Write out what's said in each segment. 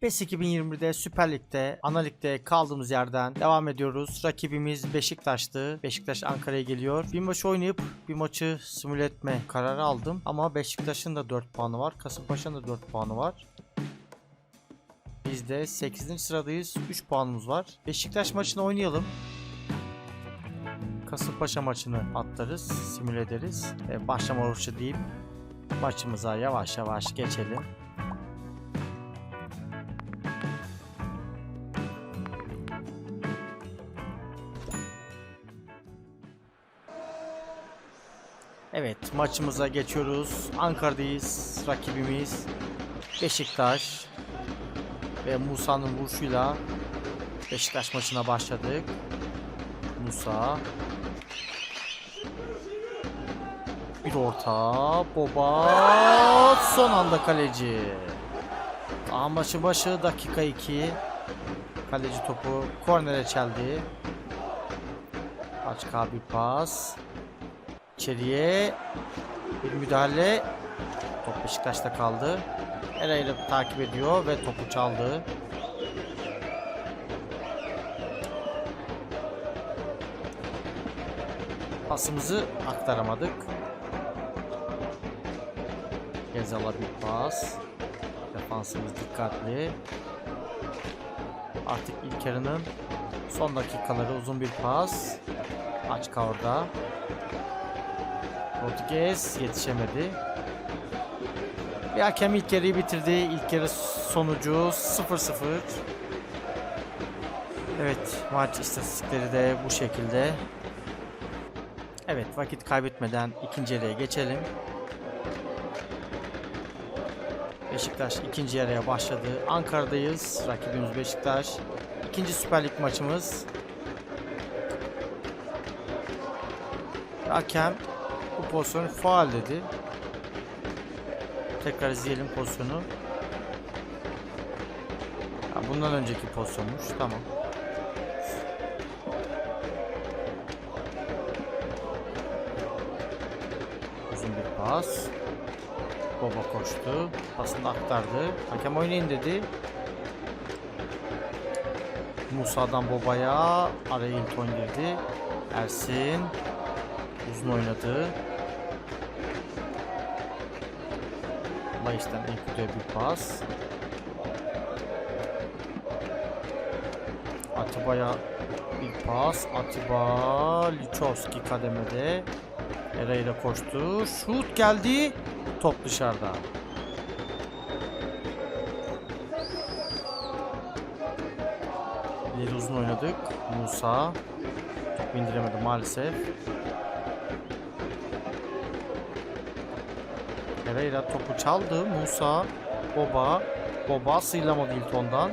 PES 2021'de Süper Lig'de, Ana Lig'de kaldığımız yerden devam ediyoruz. Rakibimiz Beşiktaş'tı. Beşiktaş Ankara'ya geliyor. Bir maç oynayıp bir maçı simüle etme kararı aldım. Ama Beşiktaş'ın da 4 puanı var. Kasımpaşa'nın da 4 puanı var. Biz de 8. sıradayız. 3 puanımız var. Beşiktaş maçını oynayalım. Kasımpaşa maçını atlarız, simüle ederiz. E, başlama vuruşu deyip maçımıza yavaş yavaş geçelim. Evet maçımıza geçiyoruz. Ankara'dayız. Rakibimiz Beşiktaş. Ve Musa'nın vuruşuyla Beşiktaş maçına başladık. Musa. Bir orta. Boba. Son anda kaleci. Aha maçı başı dakika 2. Kaleci topu kornere çeldi. Açka bir pas. İçeriye bir müdahale. Top Beşiktaş'ta kaldı. Eray'ı takip ediyor ve topu çaldı. Pasımızı aktaramadık. Gezal'a bir pas. Defansımız dikkatli. Artık ilk yarının son dakikaları uzun bir pas. Açka orada. Rodriguez yetişemedi. Bir hakem ilk yarıyı bitirdi. İlk yarı sonucu 0-0. Evet maç istatistikleri de bu şekilde. Evet vakit kaybetmeden ikinci yarıya geçelim. Beşiktaş ikinci yarıya başladı. Ankara'dayız. Rakibimiz Beşiktaş. İkinci Süper Lig maçımız. Hakem bu pozisyonu faal dedi. Tekrar izleyelim pozisyonu. Ha, bundan önceki pozisyonmuş. Tamam. Uzun bir pas. Baba koştu. Pasını aktardı. Hakem oynayın dedi. Musa'dan Boba'ya araya Hilton girdi. Ersin uzun oynadı. Layis'ten Enkudu'ya bir pas. Atiba'ya bir pas. Atiba Lichowski kademede. Eray'la koştu. Şut geldi. Top dışarıda. İleri uzun oynadık. Musa. Top indiremedi maalesef. Pereira topu çaldı. Musa. Boba. Boba sıyrılamadı Hilton'dan.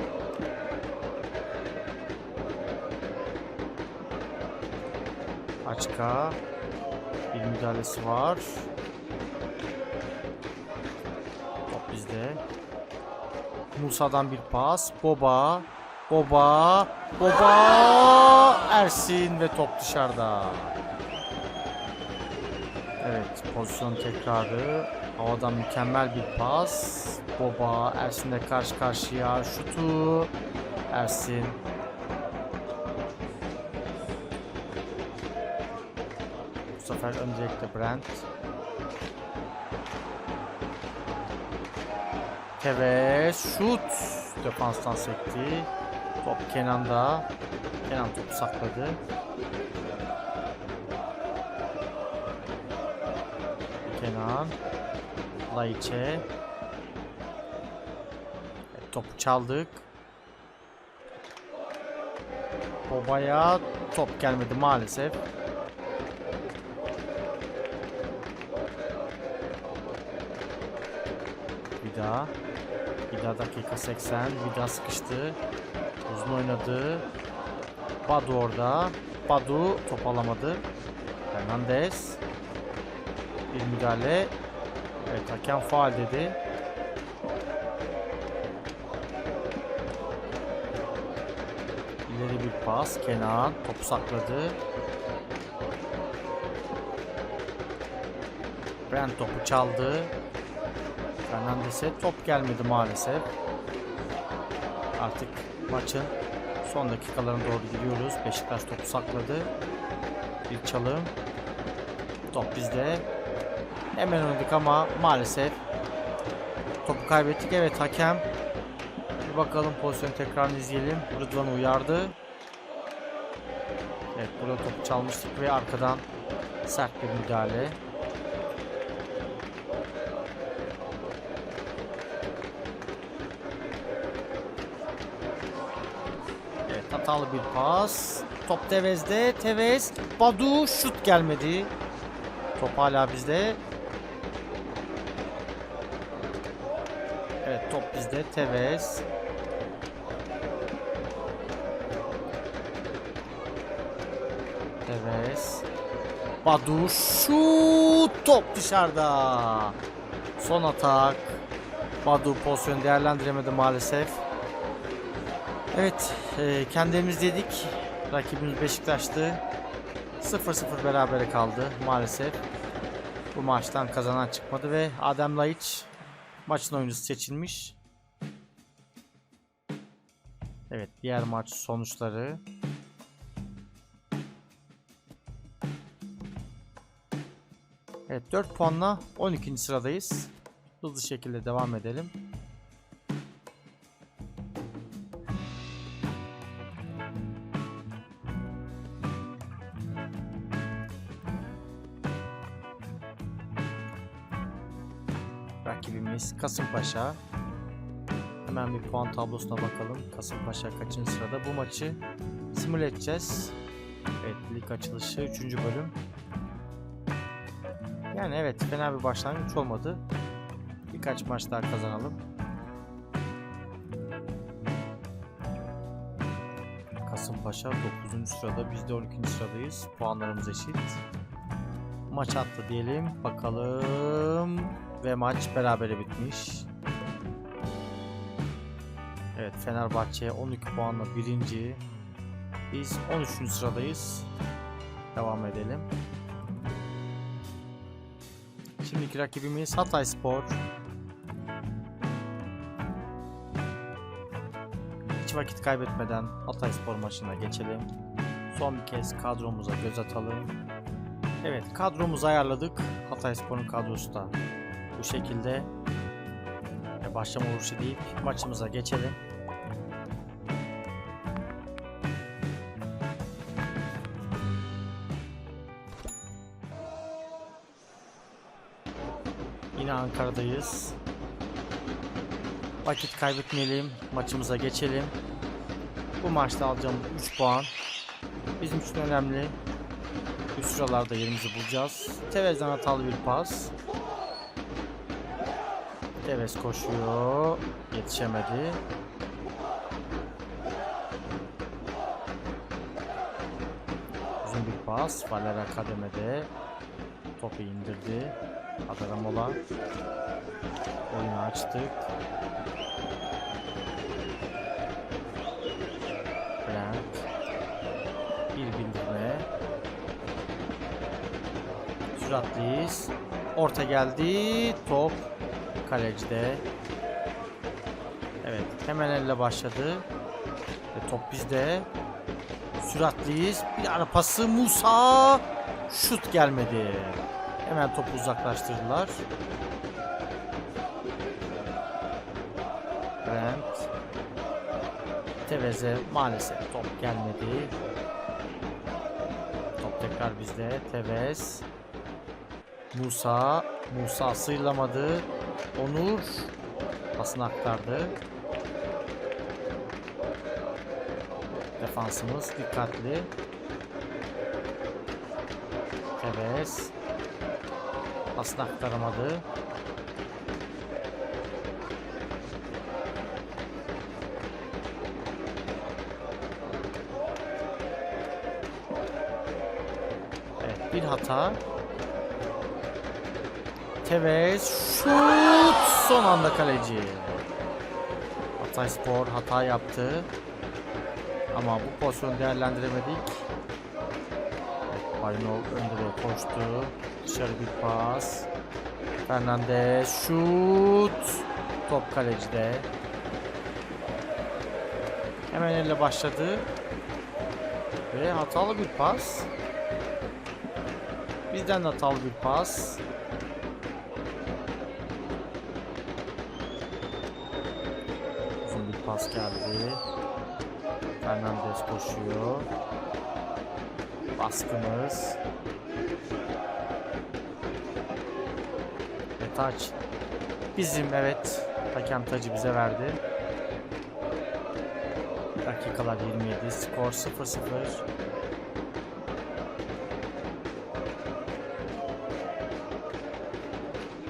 Açka. Bir müdahalesi var. Top bizde. Musa'dan bir pas. Boba. Boba. Boba. Ersin ve top dışarıda. Evet pozisyon tekrarı. Havadan mükemmel bir pas. Boba Ersin'le karşı karşıya. Şutu. Ersin. Bu sefer ön direkte Brent. Tevez şut. Defanstan sekti. Top Kenan'da. Kenan topu sakladı. Kenan. Laiç'e. Evet, topu çaldık. Boba'ya top gelmedi maalesef. Bir daha. Bir daha dakika 80. Bir daha sıkıştı. Uzun oynadı. Badu orada. Badu top alamadı. Fernandez. Müdahale. Evet hakem faal dedi. İleri bir pas. Kenan topu sakladı. Brent topu çaldı. Fernandes'e top gelmedi maalesef. artık maçın son dakikalarına doğru gidiyoruz. Beşiktaş topu sakladı. Bir çalım. Top bizde. Hemen oynadık ama maalesef topu kaybettik. Evet hakem. Bir bakalım pozisyon tekrarını izleyelim. Rıdvan uyardı. Evet burada topu çalmıştık ve arkadan sert bir müdahale. Evet hatalı bir pas. Top Tevez'de. Tevez. Badu şut gelmedi. Top hala bizde. Evet top bizde. Tevez. Tevez. Badu şut. Top dışarıda. Son atak. Badu pozisyon değerlendiremedi maalesef. Evet, e, kendimiz dedik. Rakibimiz Beşiktaş'tı. 0-0 berabere kaldı maalesef. Bu maçtan kazanan çıkmadı ve Adem Laiç maçın oyuncusu seçilmiş. Evet, diğer maç sonuçları. Evet, 4 puanla 12. sıradayız. Hızlı şekilde devam edelim. Rakibimiz Kasımpaşa. Hemen bir puan tablosuna bakalım. Kasımpaşa kaçıncı sırada? Bu maçı simüle edeceğiz. Evet, lig açılışı 3. bölüm. Yani evet, fena bir başlangıç olmadı. Birkaç maç daha kazanalım. Kasımpaşa 9. sırada, biz de 12. sıradayız. Puanlarımız eşit. Maç attı diyelim. Bakalım. Ve maç berabere bitmiş. Evet Fenerbahçe 12 puanla birinci. Biz 13. sıradayız. Devam edelim. Şimdiki rakibimiz Hatay Spor. Hiç vakit kaybetmeden Hatay Spor maçına geçelim. Son bir kez kadromuza göz atalım. Evet kadromuzu ayarladık. Hatay Spor'un kadrosu da bu şekilde başlama vuruşu deyip maçımıza geçelim. Yine Ankara'dayız. Vakit kaybetmeyelim. Maçımıza geçelim. Bu maçta alacağımız 3 puan bizim için önemli. Üst sıralarda yerimizi bulacağız. Tevez'den hatalı bir pas. Tevez koşuyor. Yetişemedi. Uzun bir pas. Valera kademede. Topu indirdi. Adaramola. Oyunu açtık. Süratliyiz. Orta geldi. Top kalecide. Evet, hemen elle başladı. Ve top bizde. Süratliyiz. Bir ara pası Musa. Şut gelmedi. Hemen topu uzaklaştırdılar. Brent. Tevez'e maalesef top gelmedi. Top tekrar bizde. Tevez. Musa. Musa sıyrılamadı. Onur pasını aktardı. Defansımız dikkatli. Tevez. Pasını aktaramadı. Evet bir hata. Tevez şut son anda kaleci. Hatay Spor hata yaptı. Ama bu pozisyonu değerlendiremedik. Barinov önde de koştu. Dışarı bir pas. Fernandez şut. Top kalecide. Hemen elle başladı. Ve hatalı bir pas. Bizden de hatalı bir pas. Pas geldi. Fernandes koşuyor. Baskımız. Ve taç. Bizim evet. Hakem tacı bize verdi. Dakikalar 27. Skor 0-0.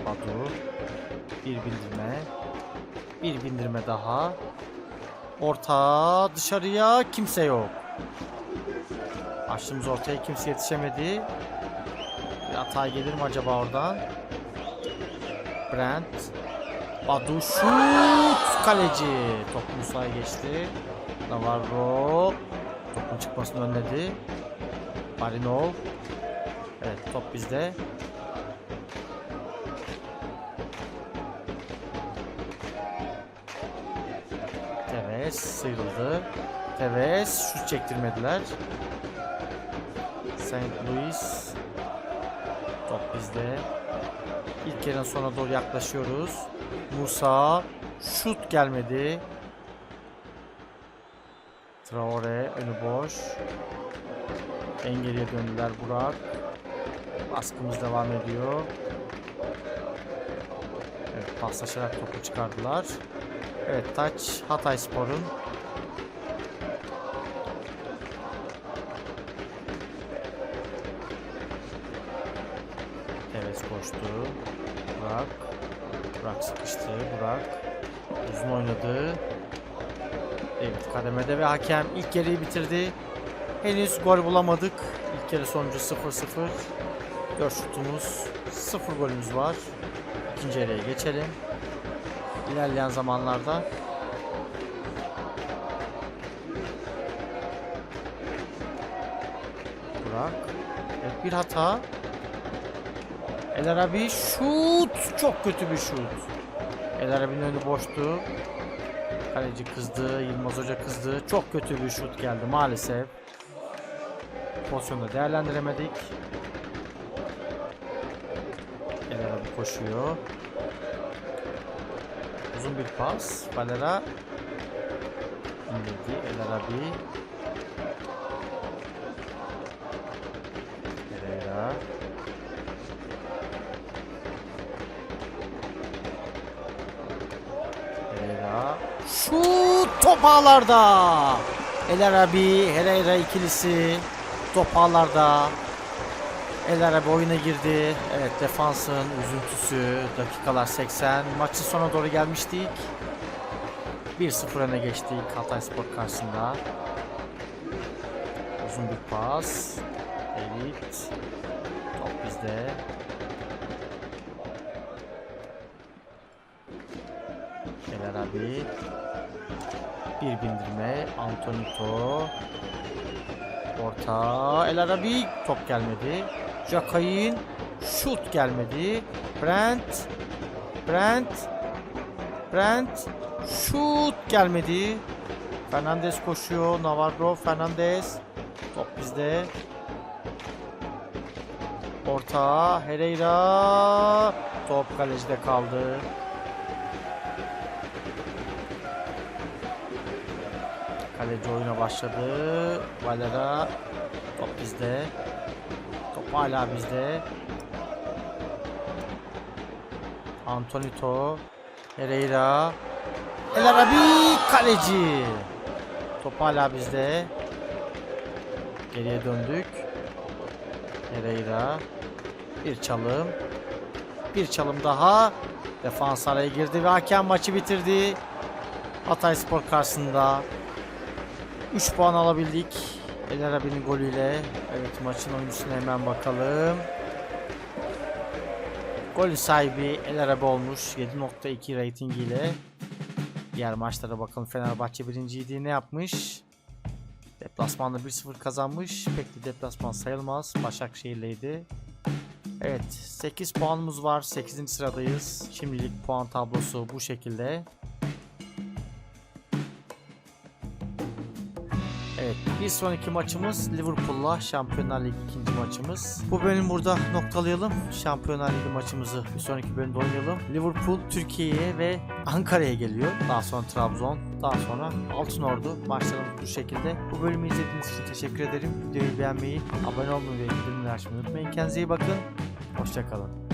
Badu. Bir bindirme. Bir bindirme daha. Orta dışarıya kimse yok. Açtığımız ortaya kimse yetişemedi. Bir hata gelir mi acaba oradan? Brent. Badu şut. Kaleci. Top Musa'ya geçti. Navarro. Topun çıkmasını önledi. Marinov. Evet top bizde. Tevez sıyrıldı. Tevez şut çektirmediler. St. Louis. Top bizde. İlk yarının sona doğru yaklaşıyoruz. Musa şut gelmedi. Traore önü boş. En geriye döndüler Burak. Baskımız devam ediyor. Evet paslaşarak topu çıkardılar. Evet taç Hatay Spor'un. Evet koştu. Burak. Burak sıkıştı. Burak. Uzun oynadı. Evet kademede ve hakem ilk yarıyı bitirdi. Henüz gol bulamadık. İlk yarı sonucu 0-0. 4 şutumuz, 0 golümüz var. İkinci yarıya geçelim. İlerleyen zamanlarda Burak. Evet bir hata. El Arabi şut. Çok kötü bir şut. El Arabi'nin önü boştu. Kaleci kızdı. Yılmaz Hoca kızdı. Çok kötü bir şut geldi maalesef. Pozisyonu değerlendiremedik. El Arabi koşuyor. Uzun bir pas. Valera indirdi. El Arabi. Pereira. Pereira. Şut top ağlarda. El Arabi, Herrera ikilisi top ağlarda. El Arabi oyuna girdi. Evet defansın üzüntüsü. Dakikalar 80. Maçın sona doğru gelmiştik. 1-0 öne geçtik Hatay Spor karşısında. Uzun bir pas. Elit. Top bizde. El Arabi. Bir bindirme. Antonito. Orta. El Arabi. Top gelmedi. Jakay'in şut gelmedi. Brent. Brent. Brent. Şut gelmedi. Fernandez koşuyor. Navarro. Fernandez. Top bizde. Orta. Herrera. Top kalecide kaldı. Kaleci oyuna başladı. Valera. Top bizde. Top hala bizde. Antonito. Pereira. El Arabi kaleci. Top hala bizde. Geriye döndük. Pereira. Bir çalım. Bir çalım daha. Defans araya girdi ve hakem maçı bitirdi. Hatay Spor karşısında 3 puan alabildik. El Arabi'nin golüyle. Evet maçın oyuncusuna hemen bakalım. Gol sahibi El Arabi olmuş 7.2 rating ile. Diğer maçlara bakalım. Fenerbahçe birinciydi. Ne yapmış? Deplasmanda 1-0 kazanmış. Pek de deplasman sayılmaz. Başakşehir'leydi. Evet 8 puanımız var. 8. sıradayız. Şimdilik puan tablosu bu şekilde. Evet bir sonraki maçımız Liverpool'la Şampiyonlar Ligi ikinci maçımız. Bu bölüm burada noktalayalım. Şampiyonlar Ligi maçımızı bir sonraki bölümde oynayalım. Liverpool Türkiye'ye ve Ankara'ya geliyor. Daha sonra Trabzon, daha sonra Altınordu maçlarımız bu şekilde. Bu bölümü izlediğiniz için teşekkür ederim. Videoyu beğenmeyi, abone olmayı ve bildirimleri açmayı unutmayın. Kendinize iyi bakın. Hoşçakalın.